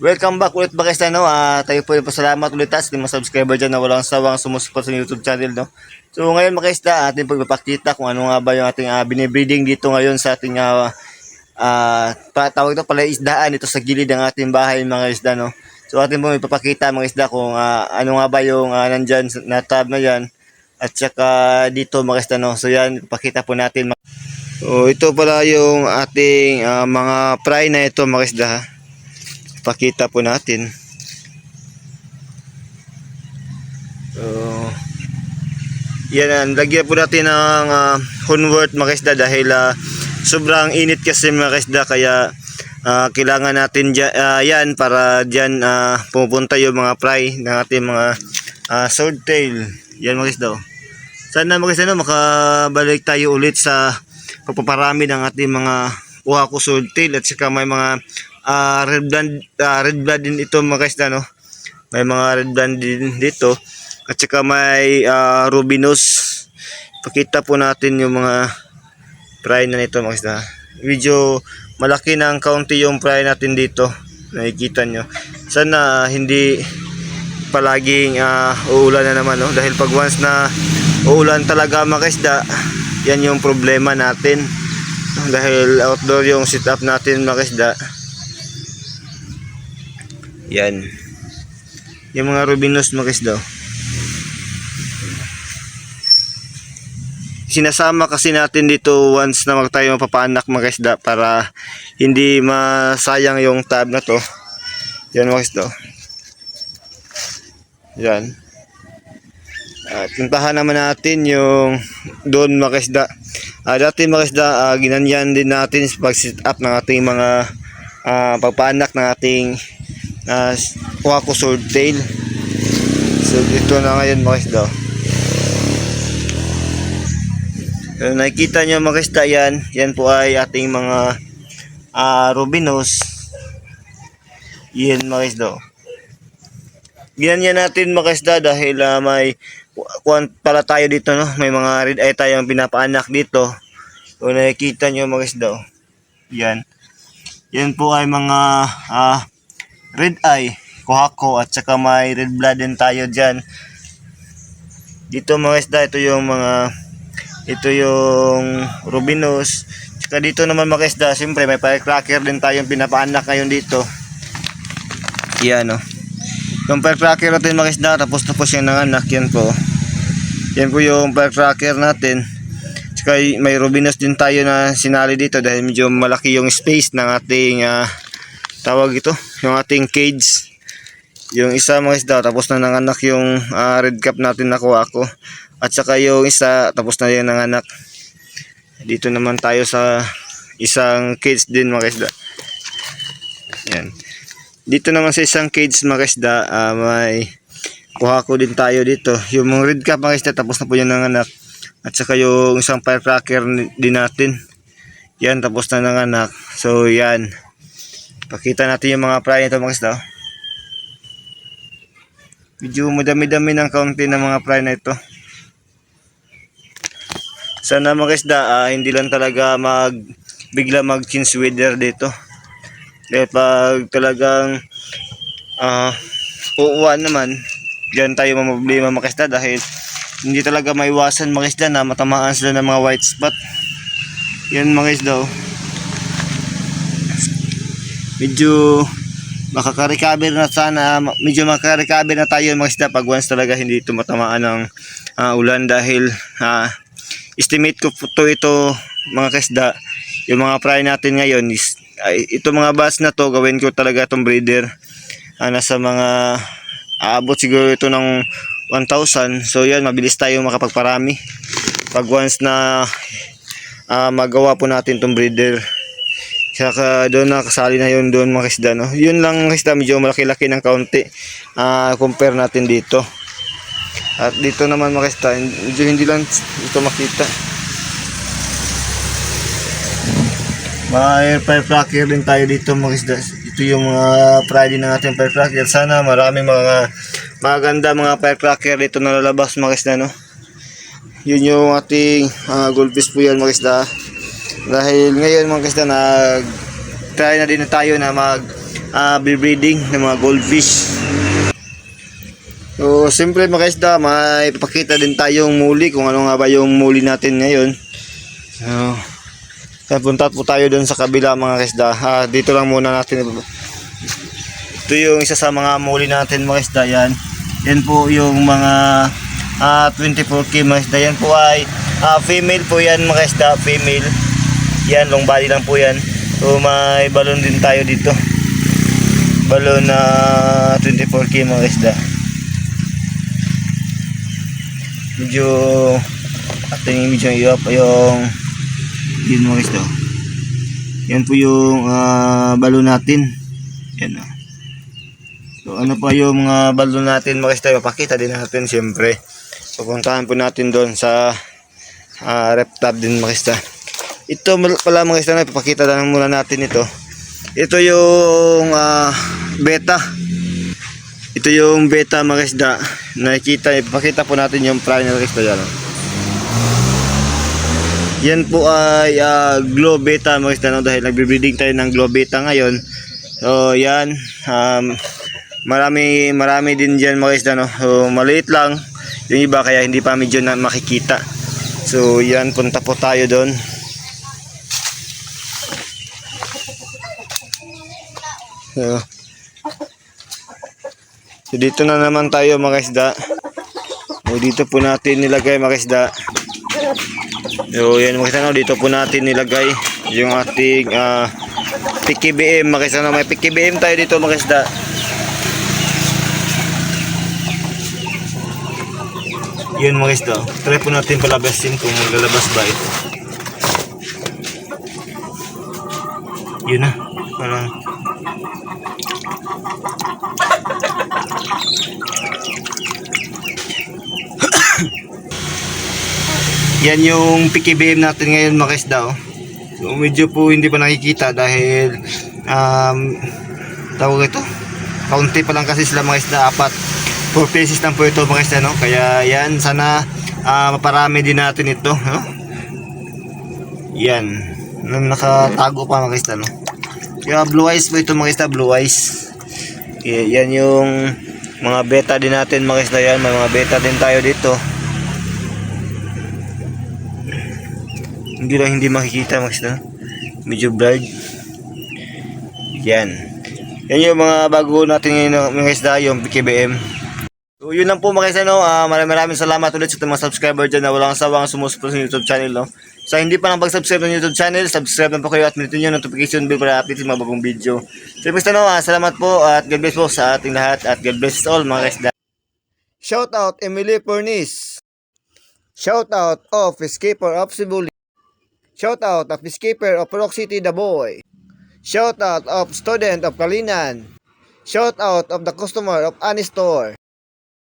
Welcome back ulit mga guys, no? Ah, tayo po yung pasalamat ulit sa mga subscriber dyan na walang sawang sumusupport sa YouTube channel, no? So ngayon mga guys, na, ating pagpapakita kung ano nga ba yung ating uh, binibreeding dito ngayon sa ating uh, uh, tawag ito pala isdaan ito sa gilid ng ating bahay mga isda, no? So ating po ipapakita mga isda kung ah, ano nga ba yung uh, nandyan na tab na yan at saka dito mga isda, no? So yan, ipakita po natin. So ito pala yung ating ah, mga fry na ito mga isda, ha? Pakita po natin. So, yan ang lagyan po natin ng uh, Honwort mga kaisda dahil ah, sobrang init kasi mga kaya ah, kailangan natin dyan, ah, yan para dyan ah, pupunta yung mga fry ng ating mga uh, swordtail. Yan mga kaisda. oh. Sana mga kaisda no, makabalik tayo ulit sa pagpaparami ng ating mga Wako swordtail at saka may mga ah, red blood ah, red blood din ito mga kaisda no. May mga red blood din dito at saka may ah, rubinos. Pakita po natin yung mga fry na nito mga kaisda. Medyo malaki ng kaunti yung fry natin dito. Nakikita nyo. Sana hindi palaging ah, uulan na naman no dahil pag once na uulan talaga mga kaisda, yan yung problema natin dahil outdoor yung setup natin mga kaisda yan. Yung mga rubinos mga kaisda sinasama kasi natin dito once na mag tayo mapapanak mga kaisda para hindi masayang yung tab na to. Yan mga kaisda yan. At puntahan naman natin yung doon mga kaisda Ah, dati mga isda, ah, ginanyan din natin sa pag-set up ng ating mga ah, pagpanak ng ating uh, Wako sword tail. So ito na ngayon mga isda. So, nakikita nyo mga isda yan, yan po ay ating mga ah, rubinos. Yan mga isda. Ginanyan natin mga isda dahil ah, may kuwan pala tayo dito no may mga red eye tayong pinapaanak dito kung nakikita nyo mga isda yan yan po ay mga ah, red eye kuhako at saka may red blood din tayo dyan. Dito mga isda ito yung mga ito yung rubinos. Saka dito naman mga isda siyempre may firecracker din tayong pinapaanak ngayon dito. Yan oh. Yung firecracker natin mga isda tapos tapos yung nanganak yan po. Yan po yung firecracker natin. Tsaka may rubinos din tayo na sinali dito dahil medyo malaki yung space ng ating ah, tawag ito yung ating cage. Yung isa mga isda tapos na nanganak yung ah, red cap natin nakuha ko. At saka yung isa tapos na yung nanganak. Dito naman tayo sa isang cage din mga isda. Yan dito naman sa isang cage mga isda ah, may kuha ko din tayo dito. Yung red cap mga isda tapos na po yung nanganak. At saka yung isang firecracker din natin. Yan tapos na nanganak. So yan pakita natin yung mga fry nito mga isda. Medyo madami-dami ng kaunti ng mga fry na ito. Sana mga isda ah, hindi lang talaga mag bigla mag change weather dito. Dahil pag talagang ah uuwan naman diyan tayo mamblema mga isda dahil hindi talaga maiwasan mga isda na matamaan sila ng mga white spot. Yan mga isda oh. Medyo makaka-recover na sana medyo makaka-recover na tayo mga isda pag once talaga hindi ito matamaan ng ah, ulan dahil ah, estimate ko to ito mga kasda yung mga fry natin ngayon is ay, ito mga bass na to gawin ko talaga itong breeder ah, nasa mga aabot siguro ito ng 1,000 so yan mabilis tayo makapagparami. Pag once na ah, magawa po natin itong breeder Saka doon nakasali na yun doon mga kisda no. Yun lang mga kisda medyo malaki-laki ng kaunti. Ah compare natin dito. At dito naman mga kisda medyo hindi lang ito makita. May firecracker din tayo dito mga kisda. Ito yung mga Friday ng ating firecracker. Sana maraming mga maganda mga firecracker dito na lalabas mga kisda no. Yun yung ating uh, goldfish po yan mga kisda. Dahil ngayon mga kasda nag try na din tayo na mag ah, breeding ng mga goldfish. So, siyempre mga isda, may papakita din tayong muli kung ano nga ba yung muli natin ngayon. So, punta po tayo doon sa kabila mga isda. Ah, dito lang muna natin. Ito yung isa sa mga muli natin mga isda yan. Yan po yung mga ah 24K mga isda. Yan po ay ah, female po yan mga isda. Female. Yan, long body lang po yan. So may balon din tayo dito. Balon na 24K mga isda. Medyo ating medyo iyo pa yung yun mga isda. Yan po yung ah, balon natin. Yan o. So ano pa yung mga balon natin mga isda. Mapakita din natin siyempre. Pupuntahan po natin doon sa uh, reptab din mga isda. Ito pala mga isda na ipapakita lang muna natin ito. Ito yung ah, beta. Ito yung beta mga isda. Nakikita, ipapakita po natin yung prime mga isda yan. oh. Yan po ay ah, glow beta mga isda no? dahil nagbe-breeding tayo ng glow beta ngayon. So yan, um, marami marami din diyan mga isda no. So maliit lang yung iba kaya hindi pa medyo na makikita. So yan punta po tayo doon. So, dito na naman tayo mga isda. So, dito po natin nilagay mga isda. So yan mga isda dito po natin nilagay yung ating ah PKBM mga isda. May PKBM tayo dito mga isda. Yun mga isda. Try po natin palabasin kung maglalabas ba ito. Yun na. Parang Yan yung PKBM natin ngayon mga isda. Oh. So medyo po hindi pa nakikita dahil um, tawag ito. Kaunti pa lang kasi sila mga isda. Apat. 4 pieces lang po ito mga isda. No? Kaya yan sana ah, maparami din natin ito. No? Yan. Nakatago pa mga isda. No? Kaya blue eyes po ito mga isda. Blue eyes. Kaya yan yung mga beta din natin mga isda yan. May mga beta din tayo dito. Hindi lang hindi makikita mga isda. Medyo blurred. Yan. Yan yung mga bago natin ngayon mga isda, yung PKBM. So yun lang po mga isda, no? Ah, maraming maraming salamat ulit sa mga subscriber dyan na walang sawang sumusupport sa YouTube channel, no? Sa hindi pa lang pag-subscribe ng YouTube channel, subscribe na po kayo at minutin nyo notification bell para update sa mga bagong video. So mga no? Ah, salamat po at God bless po sa ating lahat at God bless all mga isda. Shout out Emily Pernis. Shout out of Escaper of Cebu Shout out of the skipper of Rock City the Boy. Shout out of student of Kalinan. Shout out of the customer of Ani Store.